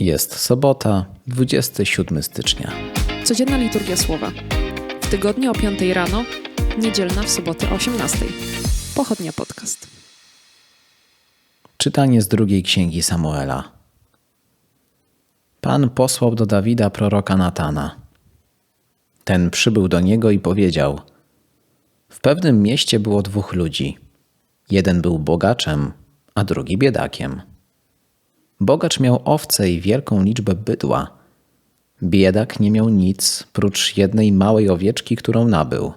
Jest sobota, 27 stycznia. Codzienna liturgia słowa. W tygodniu o 5 rano, niedzielna w sobotę o 18. Pochodnia podcast. Czytanie z drugiej księgi Samuela. Pan posłał do Dawida proroka Natana. Ten przybył do niego i powiedział: W pewnym mieście było dwóch ludzi. Jeden był bogaczem, a drugi biedakiem. Bogacz miał owce i wielką liczbę bydła. Biedak nie miał nic prócz jednej małej owieczki, którą nabył.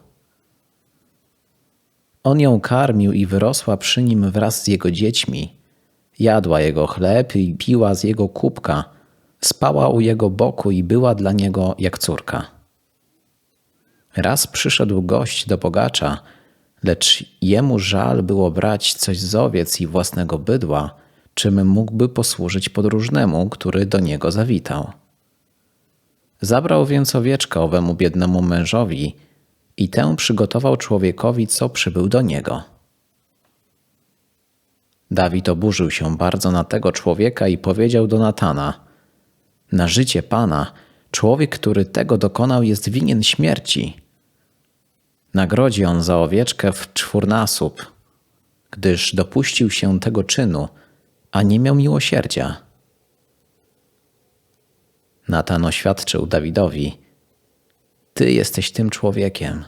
On ją karmił i wyrosła przy nim wraz z jego dziećmi. Jadła jego chleb i piła z jego kubka, spała u jego boku i była dla niego jak córka. Raz przyszedł gość do bogacza, lecz jemu żal było brać coś z owiec i własnego bydła, czym mógłby posłużyć podróżnemu, który do niego zawitał. Zabrał więc owieczkę owemu biednemu mężowi i tę przygotował człowiekowi, co przybył do niego. Dawid oburzył się bardzo na tego człowieka i powiedział do Natana: Na życie pana, człowiek, który tego dokonał, jest winien śmierci. Nagrodzi on za owieczkę w czwórnasób, gdyż dopuścił się tego czynu, a nie miał miłosierdzia. Natan oświadczył Dawidowi: Ty jesteś tym człowiekiem.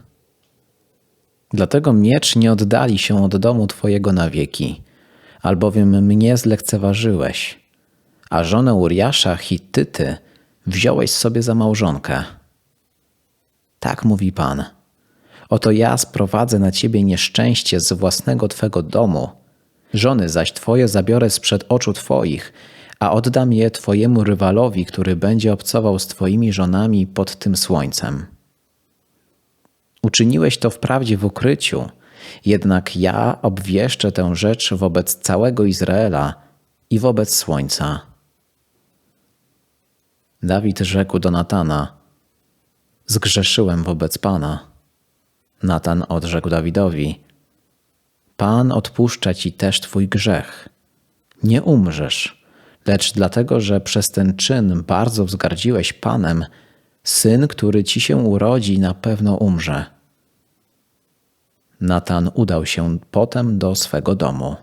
Dlatego miecz nie oddali się od domu twojego na wieki, albowiem mnie zlekceważyłeś, a żonę Uriasza Hittyty wziąłeś sobie za małżonkę. Tak mówi Pan. Oto ja sprowadzę na ciebie nieszczęście z własnego twego domu, żony zaś twoje zabiorę sprzed oczu twoich, a oddam je twojemu rywalowi, który będzie obcował z twoimi żonami pod tym słońcem. Uczyniłeś to wprawdzie w ukryciu, jednak ja obwieszczę tę rzecz wobec całego Izraela i wobec słońca. Dawid rzekł do Natana: Zgrzeszyłem wobec Pana. Natan odrzekł Dawidowi: Pan odpuszcza ci też twój grzech. Nie umrzesz, lecz dlatego, że przez ten czyn bardzo wzgardziłeś Panem, syn, który ci się urodzi, na pewno umrze. Natan udał się potem do swego domu.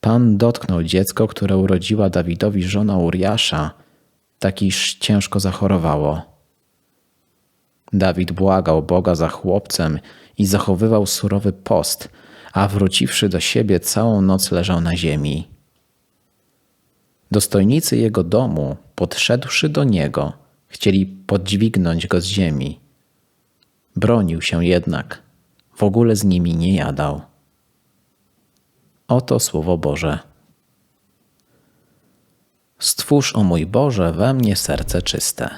Pan dotknął dziecko, które urodziła Dawidowi żona Uriasza, tak iż ciężko zachorowało. Dawid błagał Boga za chłopcem i zachowywał surowy post, a wróciwszy do siebie całą noc leżał na ziemi. Dostojnicy jego domu, podszedłszy do niego, chcieli podźwignąć go z ziemi. Bronił się jednak, w ogóle z nimi nie jadał. Oto słowo Boże. Stwórz, o mój Boże, we mnie serce czyste.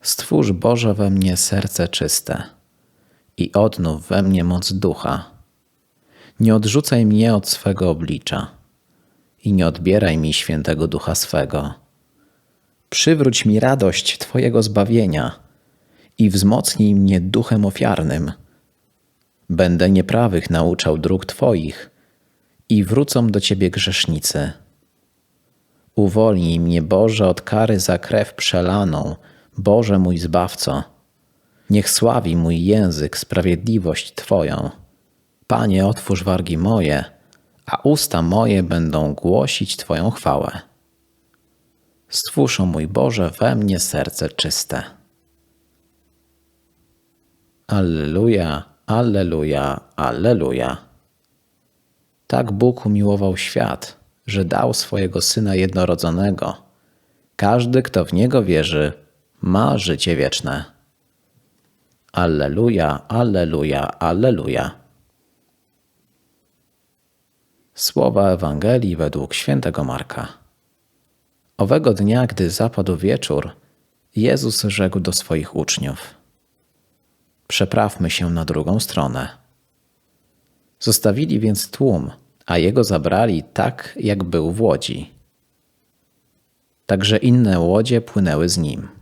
Stwórz, Boże, we mnie serce czyste i odnów we mnie moc ducha. Nie odrzucaj mnie od swego oblicza i nie odbieraj mi świętego ducha swego. Przywróć mi radość Twojego zbawienia i wzmocnij mnie duchem ofiarnym. Będę nieprawych nauczał dróg Twoich i wrócą do Ciebie grzesznicy. Uwolnij mnie, Boże, od kary za krew przelaną, Boże mój Zbawco. Niech sławi mój język sprawiedliwość Twoją. Panie, otwórz wargi moje, a usta moje będą głosić Twoją chwałę. Stwórz, o mój Boże, we mnie serce czyste. Alleluja, Alleluja, Alleluja. Tak Bóg umiłował świat, że dał swojego Syna jednorodzonego. Każdy, kto w Niego wierzy, ma życie wieczne. Alleluja, Alleluja, Alleluja. Słowa Ewangelii według świętego Marka. Owego dnia, gdy zapadł wieczór, Jezus rzekł do swoich uczniów: Przeprawmy się na drugą stronę. Zostawili więc tłum, a jego zabrali tak, jak był w łodzi. Także inne łodzie płynęły z nim.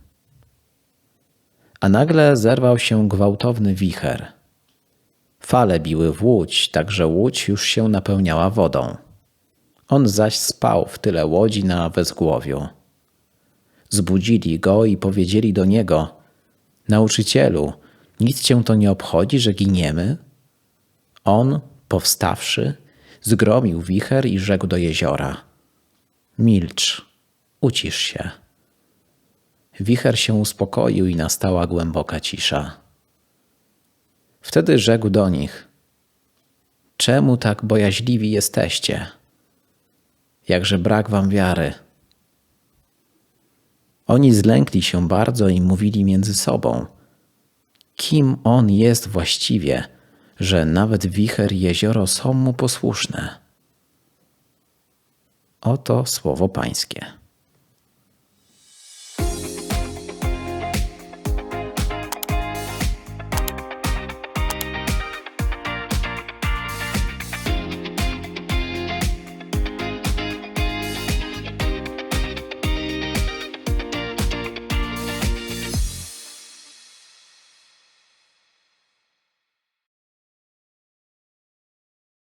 A nagle zerwał się gwałtowny wicher. Fale biły w łódź, tak że łódź już się napełniała wodą. On zaś spał w tyle łodzi na wezgłowiu. Zbudzili go i powiedzieli do niego: Nauczycielu, nic cię to nie obchodzi, że giniemy? On, powstawszy, zgromił wicher i rzekł do jeziora: Milcz, ucisz się. Wicher się uspokoił i nastała głęboka cisza. Wtedy rzekł do nich: Czemu tak bojaźliwi jesteście? Jakże brak wam wiary. Oni zlękli się bardzo i mówili między sobą: Kim on jest właściwie, że nawet wicher i jezioro są mu posłuszne? Oto słowo Pańskie.